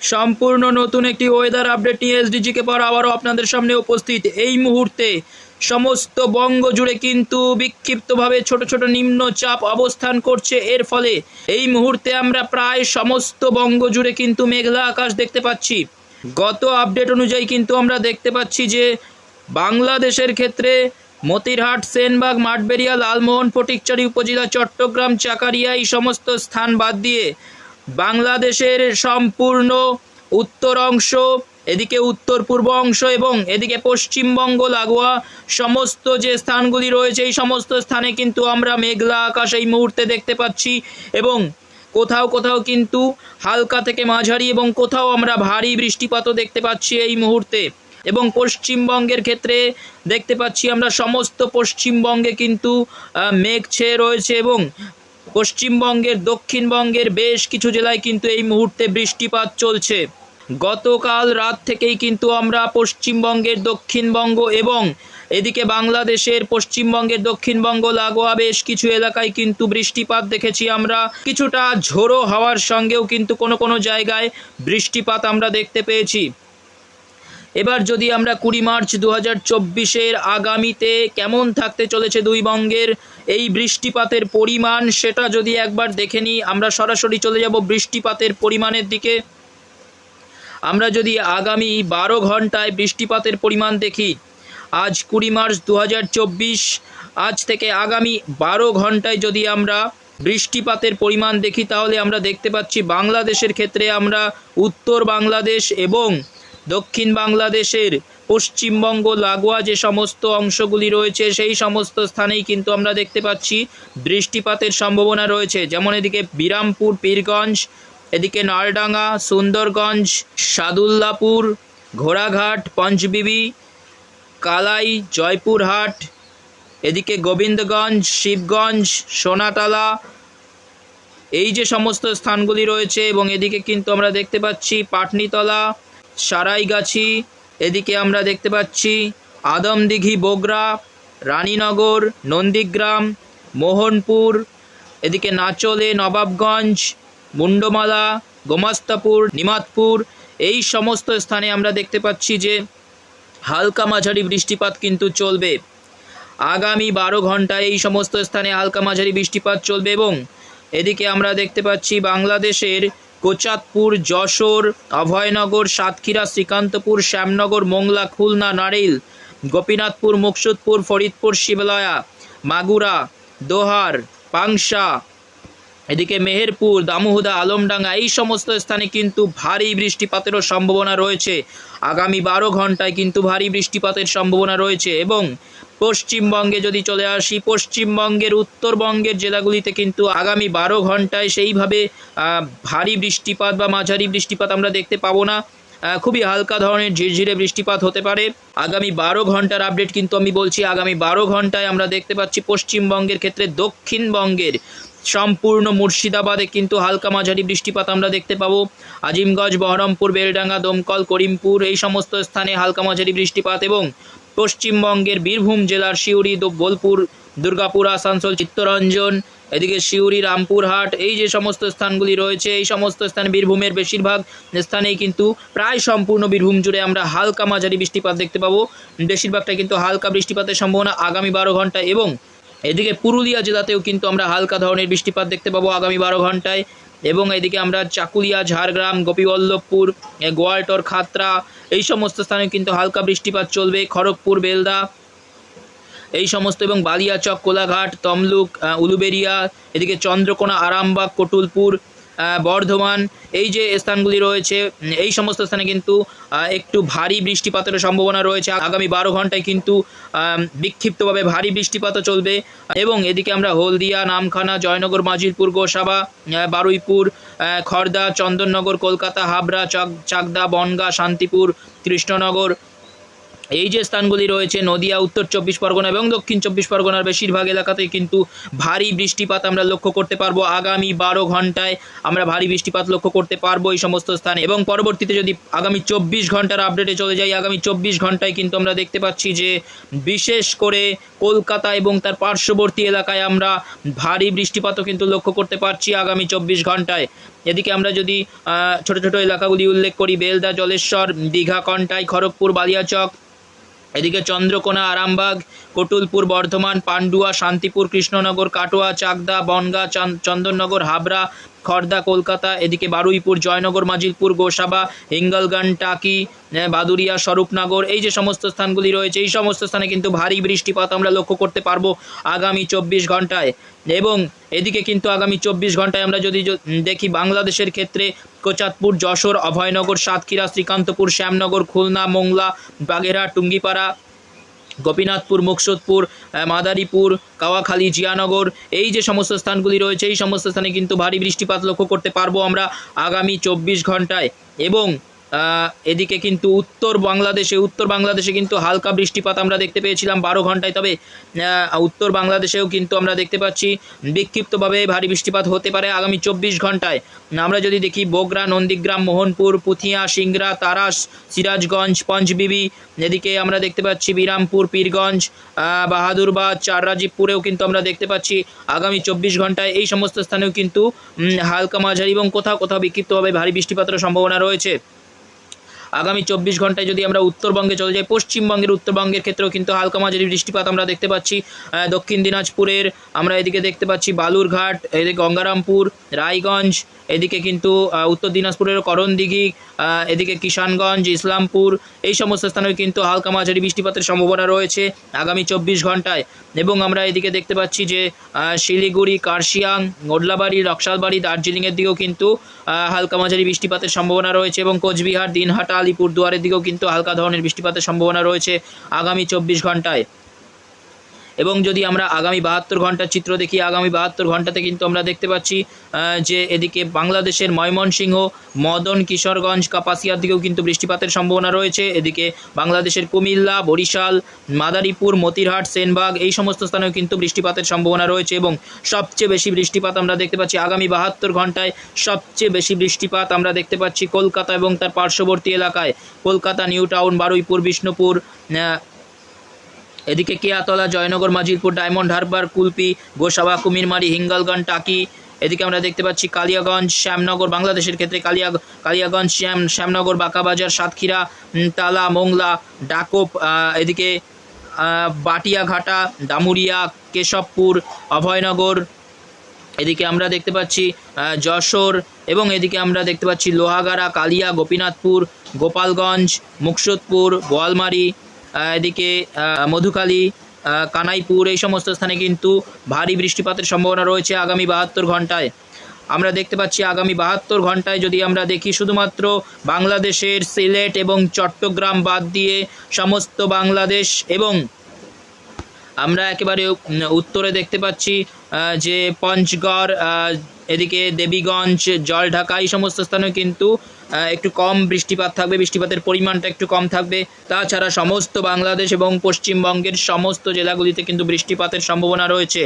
সম্পূর্ণ নতুন একটি ওয়েদার আপডেট নিয়ে এসডিজিকে পর আবারও আপনাদের সামনে উপস্থিত। এই মুহূর্তে সমস্ত বঙ্গ জুড়ে কিন্তু বিক্ষিপ্তভাবে ছোট ছোট নিম্নচাপ অবস্থান করছে। এর ফলে এই মুহূর্তে আমরা প্রায় সমস্ত বঙ্গ জুড়ে কিন্তু মেঘলা আকাশ দেখতে পাচ্ছি। গত আপডেট অনুযায়ী কিন্তু আমরা দেখতে পাচ্ছি যে বাংলাদেশের ক্ষেত্রে মতিরহাট, সেনবাগ, মাঠবেরিয়া, লালমোহন, ফটিকচারি উপজেলা, চট্টগ্রাম, চাকারিয়া এই সমস্ত স্থান বাদ দিয়ে বাংলাদেশের সম্পূর্ণ উত্তর অংশ, এদিকে উত্তর পূর্ব অংশ এবং এদিকে পশ্চিমবঙ্গ লাগোয়া সমস্ত যে স্থানগুলি রয়েছে, এই সমস্ত স্থানে কিন্তু আমরা মেঘলা আকাশ এই মুহূর্তে দেখতে পাচ্ছি এবং কোথাও কোথাও কিন্তু হালকা থেকে মাঝারি এবং কোথাও আমরা ভারী বৃষ্টিপাতও দেখতে পাচ্ছি এই মুহূর্তে এবং পশ্চিমবঙ্গের ক্ষেত্রে দেখতে পাচ্ছি আমরা সমস্ত পশ্চিমবঙ্গে কিন্তু মেঘ ছেয়ে রয়েছে এবং পশ্চিমবঙ্গের, দক্ষিণবঙ্গের বেশ কিছু জেলায় কিন্তু এই মুহূর্তে বৃষ্টিপাত চলছে। গতকাল রাত থেকেই কিন্তু আমরা পশ্চিমবঙ্গের দক্ষিণবঙ্গ এবং এদিকে বাংলাদেশের পশ্চিমবঙ্গের দক্ষিণবঙ্গ লাগোয়া বেশ কিছু এলাকায় কিন্তু বৃষ্টিপাত দেখেছি আমরা। কিছুটা ঝোড়ো হওয়ার সঙ্গেও কিন্তু কোনো কোনো জায়গায় বৃষ্টিপাত আমরা দেখতে পেয়েছি। এবার যদি আমরা কুড়ি মার্চ দু হাজার চব্বিশের আগামীতে কেমন থাকতে চলেছে দুই বঙ্গের এই বৃষ্টিপাতের পরিমাণ, সেটা যদি একবার দেখে নিই, আমরা সরাসরি চলে যাব বৃষ্টিপাতের পরিমাণের দিকে। আমরা যদি আগামী বারো ঘন্টায় বৃষ্টিপাতের পরিমাণ দেখি, আজ কুড়ি মার্চ দু হাজার চব্বিশ, আজ থেকে আগামী বারো ঘন্টায় যদি আমরা বৃষ্টিপাতের পরিমাণ দেখি, তাহলে আমরা দেখতে পাচ্ছি বাংলাদেশের ক্ষেত্রে আমরা উত্তর বাংলাদেশ এবং দক্ষিণ বাংলাদেশের পশ্চিমবঙ্গ লাগোয়া যে সমস্ত অংশগুলি রয়েছে, সেই সমস্ত স্থানেই কিন্তু আমরা দেখতে পাচ্ছি বৃষ্টিপাতের সম্ভাবনা রয়েছে। যেমন এদিকে বিরামপুর, পীরগঞ্জ, এদিকে নলডাঙ্গা, সুন্দরগঞ্জ, সাদুল্লাপুর, ঘোড়াঘাট, পঞ্চবিবি, কালাই, জয়পুরহাট, এদিকে গোবিন্দগঞ্জ, শিবগঞ্জ, সোনাতলা, এই যে সমস্ত স্থানগুলি রয়েছে এবং এদিকে কিন্তু আমরা দেখতে পাচ্ছি পাটনিতলা সারাইগাছি, এদিকে আমরা দেখতে পাচ্ছি আদমদিঘি, বগরা, রানীনগর, নন্দীগ্রাম, মোহনপুর, এদিকে নাচলে নবাবগঞ্জ, মুন্ডমালা, গোমাস্তাপুর, নিমাতপুর, এই সমস্ত স্থানে আমরা দেখতে পাচ্ছি যে হালকা মাঝারি বৃষ্টিপাত কিন্তু চলবে। আগামী বারো ঘন্টায় এই সমস্ত স্থানে হালকা মাঝারি বৃষ্টিপাত চলবে এবং এদিকে আমরা দেখতে পাচ্ছি বাংলাদেশের কোচাতপুর যশোর, অভয়নগর, সাতক্ষীরা, শ্রীকান্তপুর, শ্যামনগর, মোংলা, খুলনা, নারিল, গোপীনাথপুর, মুকসুদপুর, ফরিদপুর, শিবলয়া, মাগুরা, দোহার, পাংশা এদিকে মেহেরপুর, দামুহুদা, আলমডাঙ্গা এই সমস্ত স্থানে কিন্তু ভারী বৃষ্টিপাতেরও সম্ভাবনা রয়েছে। আগামী বারো ঘন্টায় কিন্তু ভারী বৃষ্টিপাতের সম্ভাবনা রয়েছে এবং পশ্চিমবঙ্গে যদি চলে আসি, পশ্চিমবঙ্গের, উত্তরবঙ্গের জেলাগুলিতে কিন্তু আগামী বারো ঘন্টায় সেইভাবে ভারী বৃষ্টিপাত বা মাঝারি বৃষ্টিপাত আমরা দেখতে পাবো না। খুবই হালকা ধরনের ঝিরঝিরে বৃষ্টিপাত হতে পারে। আগামী বারো ঘণ্টার আপডেট কিন্তু আমি বলছি, আগামী বারো ঘন্টায় আমরা দেখতে পাচ্ছি পশ্চিমবঙ্গের ক্ষেত্রে দক্ষিণবঙ্গের সম্পূর্ণ মুর্শিদাবাদে কিন্তু হালকা মাঝারি বৃষ্টিপাত আমরা দেখতে পাবো। আজিমগঞ্জ, বহরমপুর, বেলডাঙ্গা, দমকল, করিমপুর এই সমস্ত স্থানে হালকা মাঝারি বৃষ্টিপাত এবং পশ্চিমবঙ্গের বীরভূম জেলার সিউড়ি বোলপুর, দুর্গাপুর, আসানসোল, চিত্তরঞ্জন এদিকে সিউড়ি রামপুরহাট এই যে সমস্ত স্থানগুলি রয়েছে, এই সমস্ত স্থানে বীরভূমের বেশিরভাগ স্থানেই কিন্তু প্রায় সম্পূর্ণ বীরভূম জুড়ে আমরা হালকা মাঝারি বৃষ্টিপাত দেখতে পাবো। বেশিরভাগটা কিন্তু হালকা বৃষ্টিপাতের সম্ভাবনা আগামী বারো ঘণ্টা এবং এদিকে পুরুলিয়া জেলাতেও কিন্তু আমরা হালকা ধরনের বৃষ্টিপাত দেখতে পাবো আগামী বারো ঘন্টায় এবং এদিকে আমরা চাকুলিয়া, ঝাড়গ্রাম, গোপীবল্লভপুর, গোয়ালটর, খাতরা, এই সমস্ত স্থানে কিন্তু হালকা বৃষ্টিপাত চলবে। খড়গপুর, বেলদা এই সমস্ত এবং বালিয়াচক, কোলাঘাট, তমলুক উলুবেরিয়া, এদিকে চন্দ্রকোনা, আরামবাগ, কটুলপুর বর্ধমান, এই যে স্থানগুলি রয়েছে এই সমস্ত স্থানে কিন্তু একটু ভারী বৃষ্টিপাতের সম্ভাবনা রয়েছে। আগামী বারো ঘন্টায় কিন্তু বিক্ষিপ্তভাবে ভারী বৃষ্টিপাতও চলবে এবং এদিকে আমরা হলদিয়া, নামখানা, জয়নগর, মাজিলপুর, গোসাবা বারুইপুর খড়দা চন্দননগর, কলকাতা, হাবড়া, চক, চাকদা, বনগা, শান্তিপুর, কৃষ্ণনগর এই যে স্থানগুলি রয়েছে, নদিয়া, উত্তর চব্বিশ পরগনা এবং দক্ষিণ চব্বিশ পরগনার বেশিরভাগ এলাকাতে কিন্তু ভারী বৃষ্টিপাত আমরা লক্ষ্য করতে পারব। আগামী বারো ঘন্টায় আমরা ভারী বৃষ্টিপাত লক্ষ্য করতে পারব এই সমস্ত স্থানে। এবং পরবর্তীতে যদি আগামী চব্বিশ ঘণ্টার আপডেটে চলে যাই, আগামী চব্বিশ ঘন্টায় কিন্তু আমরা দেখতে পাচ্ছি যে বিশেষ করে কলকাতা এবং তার পার্শ্ববর্তী এলাকায় আমরা ভারী বৃষ্টিপাতও কিন্তু লক্ষ্য করতে পারছি আগামী চব্বিশ ঘন্টায়। এদিকে আমরা যদি ছোট ছোট এলাকাগুলি উল্লেখ করি, বেলদা, জলেশ্বর, দীঘা, কন্টাই, খড়গপুর, বালিয়াচক এদিকে চন্দ্রকোনা আরামবাগ কটুলপুর বর্ধমান পান্ডুয়া শান্তিপুর কৃষ্ণনগর কাটোয়া চাকদা বনগা চান- চন্দননগর হাবড়া খড়দা কলকাতা, এদিকে বারুইপুর, জয়নগর, মাজিলপুর, গোসাবা, হিঙ্গলগঞ্জ, টাকি বাদুরিয়া স্বরূপনগর, এই যে সমস্ত স্থানগুলি রয়েছে, এই সমস্ত স্থানে কিন্তু ভারী বৃষ্টিপাত আমরা লক্ষ্য করতে পারব আগামী চব্বিশ ঘন্টায় এবং এদিকে কিন্তু আগামী চব্বিশ ঘন্টায় আমরা যদি দেখি বাংলাদেশের ক্ষেত্রে কোচাতপুর যশোর, অভয়নগর, সাতক্ষীরা, শ্রীকান্তপুর, শ্যামনগর, খুলনা, মোংলা, বাগেরহাট, টুঙ্গিপাড়া গোপীনাথপুর, মুকসুদপুর মাদারীপুর, কাওয়াখালী, জিয়ানগর, এই যে সমস্ত স্থানগুলি রয়েছে, এই সমস্ত স্থানে কিন্তু ভারী বৃষ্টিপাত লক্ষ্য করতে পারব আমরা আগামী চব্বিশ ঘন্টায়। এবং এদিকে কিন্তু উত্তর বাংলাদেশে উত্তর বাংলাদেশে কিন্তু হালকা বৃষ্টিপাত আমরা দেখতে পেয়েছিলাম বারো ঘন্টায়। তবে উত্তর বাংলাদেশেও কিন্তু আমরা দেখতে পাচ্ছি বিক্ষিপ্তভাবে ভারী বৃষ্টিপাত হতে পারে আগামী চব্বিশ ঘন্টায়। আমরা যদি দেখি বগরা নন্দীগ্রাম, মোহনপুর, পুথিয়া, সিংড়া, তারাস, সিরাজগঞ্জ, পঞ্চবিবি, এদিকে আমরা দেখতে পাচ্ছি বিরামপুর, পীরগঞ্জ বাহাদুরবাদ, চাররাজীবপুরেও কিন্তু আমরা দেখতে পাচ্ছি আগামী চব্বিশ ঘন্টায়। এই সমস্ত স্থানেও কিন্তু হালকা মাঝারি এবং কোথাও কোথাও বিক্ষিপ্তভাবে ভারী বৃষ্টিপাতের সম্ভাবনা রয়েছে। আগামী চব্বিশ ঘন্টায় যদি আমরা উত্তরবঙ্গে চলে যাই, পশ্চিমবঙ্গের উত্তরবঙ্গের ক্ষেত্রেও কিন্তু হালকা মাঝারি বৃষ্টিপাত আমরা দেখতে পাচ্ছি। দক্ষিণ দিনাজপুরের আমরা এদিকে দেখতে পাচ্ছি বালুরঘাট, এদিকে গঙ্গারামপুর, রায়গঞ্জ এদিকে কিন্তু উত্তর দিনাজপুরের করণদিঘি এদিকে কিষানগঞ্জ, ইসলামপুর, এই সমস্ত স্থানেও কিন্তু হালকা মাঝারি বৃষ্টিপাতের সম্ভাবনা রয়েছে আগামী চব্বিশ ঘন্টায়। এবং আমরা এদিকে দেখতে পাচ্ছি যে শিলিগুড়ি, কার্শিয়াং গোডলাবাড়ি রক্সালবাড়ি দার্জিলিংয়ের দিকেও কিন্তু হালকা মাঝারি বৃষ্টিপাতের সম্ভাবনা রয়েছে এবং কোচবিহার, দিনহাটা, আলিপুরদুয়ারের দিকেও কিন্তু হালকা ধরনের বৃষ্টিপাতের সম্ভাবনা রয়েছে আগামী চব্বিশ ঘন্টায়। এবং যদি আমরা আগামী বাহাত্তর ঘণ্টার চিত্র দেখি, আগামী বাহাত্তর ঘন্টাতে কিন্তু আমরা দেখতে পাচ্ছি যে এদিকে বাংলাদেশের ময়মনসিংহ, মদন, কিশোরগঞ্জ, কাপাসিয়ার দিকেও কিন্তু বৃষ্টিপাতের সম্ভাবনা রয়েছে। এদিকে বাংলাদেশের কুমিল্লা, বরিশাল, মাদারীপুর, মতিরহাট, সেনবাগ এই সমস্ত স্থানেও কিন্তু বৃষ্টিপাতের সম্ভাবনা রয়েছে এবং সবচেয়ে বেশি বৃষ্টিপাত আমরা দেখতে পাচ্ছি আগামী বাহাত্তর ঘন্টায়। সবচেয়ে বেশি বৃষ্টিপাত আমরা দেখতে পাচ্ছি কলকাতা এবং তার পার্শ্ববর্তী এলাকায়। কলকাতা, নিউ টাউন, বারুইপুর, বিষ্ণুপুর এদিকে কেয়াতলা, জয়নগর, মাজিলপুর, ডায়মন্ড হারবার, কুলপি, গোসাবা, কুমিরমারি, হিঙ্গলগঞ্জ, টাকি। এদিকে আমরা দেখতে পাচ্ছি কালিয়াগঞ্জ, শ্যামনগর, বাংলাদেশের ক্ষেত্রে কালিয়া কালিয়াগঞ্জ, শ্যাম, শ্যামনগর, বাঁকাবাজার, সাতক্ষীরা তালা, মোংলা, ডাকোপ এদিকে বাটিয়াঘাটা দামুরিয়া কেশবপুর, অভয়নগর। এদিকে আমরা দেখতে পাচ্ছি যশোর এবং এদিকে আমরা দেখতে পাচ্ছি লোহাগাড়া, কালিয়া, গোপীনাথপুর, গোপালগঞ্জ, মুকসুদপুর বোয়ালমারি এদিকে আহ, কানাইপুর এই সমস্ত স্থানে কিন্তু ভারী বৃষ্টিপাতের সম্ভাবনা রয়েছে আগামী বাহাত্তর ঘন্টায় আমরা দেখতে পাচ্ছি আগামী বাহাত্তর ঘন্টায় যদি আমরা দেখি শুধুমাত্র বাংলাদেশের সিলেট এবং চট্টগ্রাম বাদ দিয়ে সমস্ত বাংলাদেশ এবং আমরা একেবারে উত্তরে দেখতে পাচ্ছি যে পঞ্চগড় এদিকে দেবীগঞ্জ জলঢাকা এই সমস্ত স্থানেও কিন্তু একটু কম বৃষ্টিপাত থাকবে, বৃষ্টিপাতের পরিমাণটা একটু কম থাকবে। তাছাড়া সমস্ত বাংলাদেশ এবং পশ্চিমবঙ্গের সমস্ত জেলাগুলিতে কিন্তু বৃষ্টিপাতের সম্ভাবনা রয়েছে।